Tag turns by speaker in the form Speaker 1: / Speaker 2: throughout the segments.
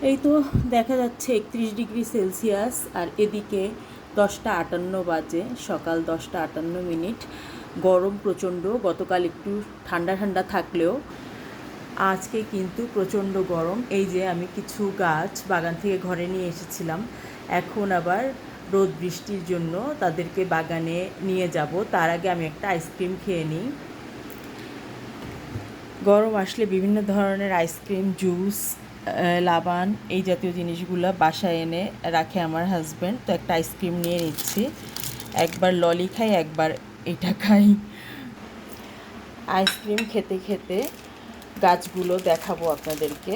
Speaker 1: এই তো দেখা যাচ্ছে একত্রিশ ডিগ্রি সেলসিয়াস আর এদিকে দশটা আটান্ন বাজে, সকাল দশটা আটান্ন মিনিট। গরম প্রচণ্ড, গতকাল একটু ঠান্ডা ঠান্ডা থাকলেও আজকে কিন্তু প্রচণ্ড গরম। এই যে আমি কিছু গাছ বাগান থেকে ঘরে নিয়ে এসেছিলাম। এখন আবার রোদ বৃষ্টির জন্য তাদেরকে বাগানে নিয়ে যাব। তার আগে আমি একটা আইসক্রিম খেয়ে নিই। গরম আসলে বিভিন্ন ধরনের আইসক্রিম, জুস লাবান, এই জাতীয় জিনিসগুলো বাসায় এনে রাখে আমার হাজব্যান্ড তো একটা আইসক্রিম নিয়ে নিচ্ছি। একবার ললি খাই, একবার এটা খাই। আইসক্রিম খেতে খেতে গাছগুলো দেখাবো আপনাদেরকে।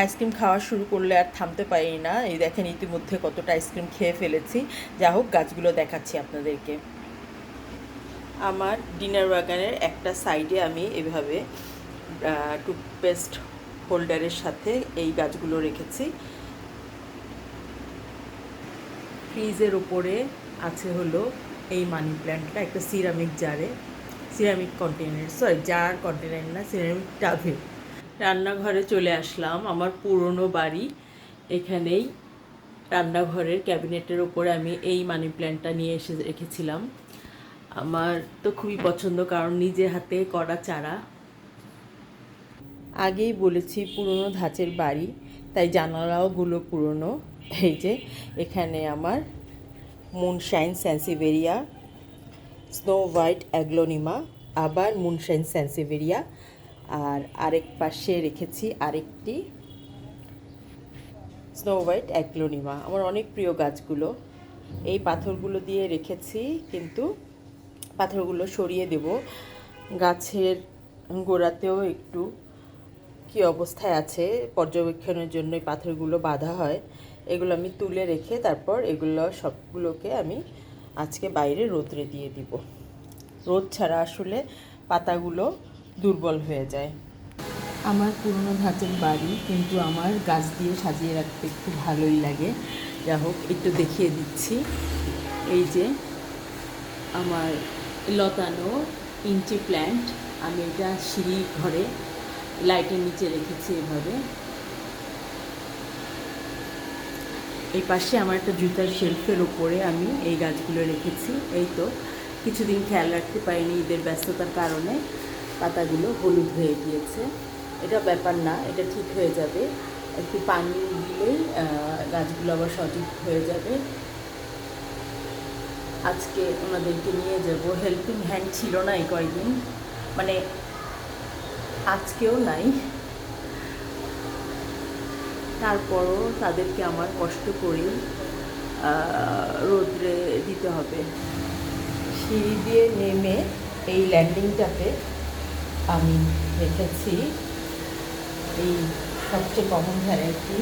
Speaker 1: আইসক্রিম খাওয়া শুরু করলে আর থামতে পারি না। এই দেখেন, ইতিমধ্যে কতটা আইসক্রিম খেয়ে ফেলেছি। যা হোক, গাছগুলো দেখাচ্ছি আপনাদেরকে। আমার ডিনার বাগানের একটা সাইডে আমি এভাবে টুথপেস্ট হোল্ডারের সাথে এই গাছগুলো রেখেছি। ফ্রিজের ওপরে আছে হলো এই মানি প্ল্যান্টটা, একটা সিরামিক জারে, ceramic container sorry, jar container না, সিরামিক টাবে রান্নাঘরে চলে আসলাম, আমার পুরনো বাড়ি। এখানেই রান্নাঘরের ক্যাবিনেটের ওপরে আমি এই মানি প্ল্যান্টটা নিয়ে এসে রেখেছিলাম। আমার তো খুবই পছন্দ, কারণ নিজে হাতে করা চারা। আগেই বলেছি পুরনো ধাঁচের বাড়ি, তাই জানালাওগুলো পুরনো। এই যে, এখানে আমার moonshine sansevieria snow white aglaonema আবার মুনশাইন স্যান্সিভেরিয়া আর আরেক পাশে রেখেছি আরেকটি স্নো হোয়াইট অ্যাগ্লোনিমা আমার অনেক প্রিয় গাছগুলো। এই পাথরগুলো দিয়ে রেখেছি, কিন্তু পাথরগুলো সরিয়ে দেব। গাছের গোড়াতেও একটু কি অবস্থায় আছে, পর্যবেক্ষণের জন্য পাথরগুলো বাঁধা হয়, এগুলো আমি তুলে রেখে তারপর এগুলো সবগুলোকে আমি আজকে বাইরে রোদ্রে দিয়ে দিব। রোদ ছাড়া আসলে পাতাগুলো দুর্বল হয়ে যায়। আমার পুরনো ধাঁচের বাড়ি, কিন্তু আমার গাছ দিয়ে সাজিয়ে রাখতে একটু ভালোই লাগে। যা হোক, একটু দেখিয়ে দিচ্ছি। এই যে আমার লতানো ইঞ্চি প্ল্যান্ট, আমি এটা সিঁড়ি ঘরে লাইটের নিচে রেখেছি এভাবে। এই পাশে আমার একটা জুতার শেলফের ওপরে আমি এই গাছগুলো রেখেছি। এই তো, কিছুদিন খেয়াল রাখতে পারিনি ঈদের ব্যস্ততার কারণে। পাতাগুলো হলুদ হয়ে গিয়েছে। এটা ব্যাপার না, এটা ঠিক হয়ে যাবে। একটু পানি দিলেই গাছগুলো আবার সঠিক হয়ে যাবে। আজকে ওনাদেরকে নিয়ে যাব। হেল্পিং হ্যান্ড ছিল না এই কয়েকদিন মানে আজকেও নাই। তারপরও তাদেরকে আমার কষ্ট আহ, রোদ্রে দিতে হবে। সিঁড়ি দিয়ে নেমে এই ল্যান্ডিংটাতে আমি রেখেছি। এই সবচেয়ে কমন ভ্যারাইটি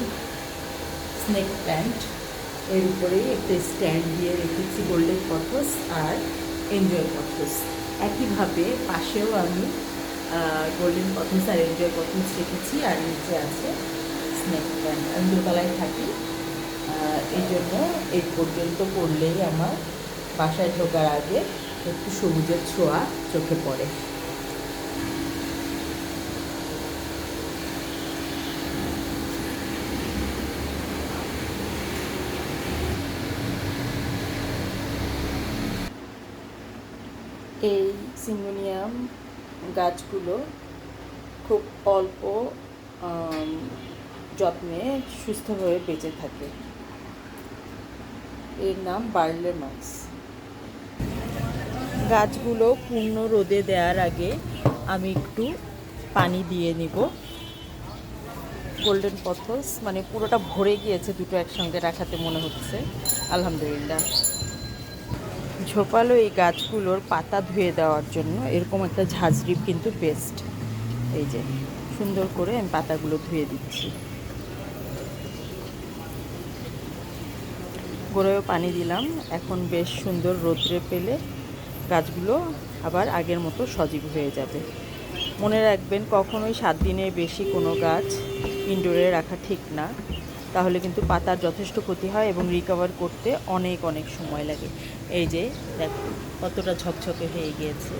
Speaker 1: স্নেক প্ল্যান্ট এর উপরেই একটা স্ট্যান্ড দিয়ে রেখেছি গোল্ডেন পথস আর এনজয় পথস একইভাবে পাশেও আমি গোল্ডেন পথস আর এনজয় পথস রেখেছি আর নিচে আছে স্নেক প্ল্যান্ট আমি দোতলায় থাকি। এই জন্য এই পর্যন্ত পড়লেই আমার বাসায় ঢোকার আগে একটু সবুজের ছোঁয়া চোখে পড়ে। এই সিঙ্গোনিয়াম গাছগুলো খুব অল্প যত্নে সুস্থ হয়ে বেঁচে থাকে। এর নাম বার্লে মাছ। গাছগুলো পূর্ণ রোদে দেওয়ার আগে আমি একটু পানি দিয়ে নিব। গোল্ডেন পথস মানে পুরোটা ভরে গিয়েছে দুটো একসঙ্গে রাখাতে মনে হচ্ছে। আলহামদুলিল্লাহ। ঝোপালো এই গাছগুলোর পাতা ধুয়ে দেওয়ার জন্য এরকম একটা ঝাঁঝরি কিন্তু বেস্ট এই যে, সুন্দর করে আমি পাতাগুলো ধুয়ে দিচ্ছি। গোড়ায়ও পানি দিলাম। এখন বেশ সুন্দর রোদ্রে পেলে গাছগুলো আবার আগের মতো সজীব হয়ে যাবে। মনে রাখবেন, কখনোই সাত দিনের বেশি কোনো গাছ ইনডোরে রাখা ঠিক না। তাহলে কিন্তু পাতার যথেষ্ট ক্ষতি হয় এবং রিকভার করতে অনেক অনেক সময় লাগে। এই যে, দেখো, কতটা ঝকঝকে হয়ে গিয়েছে।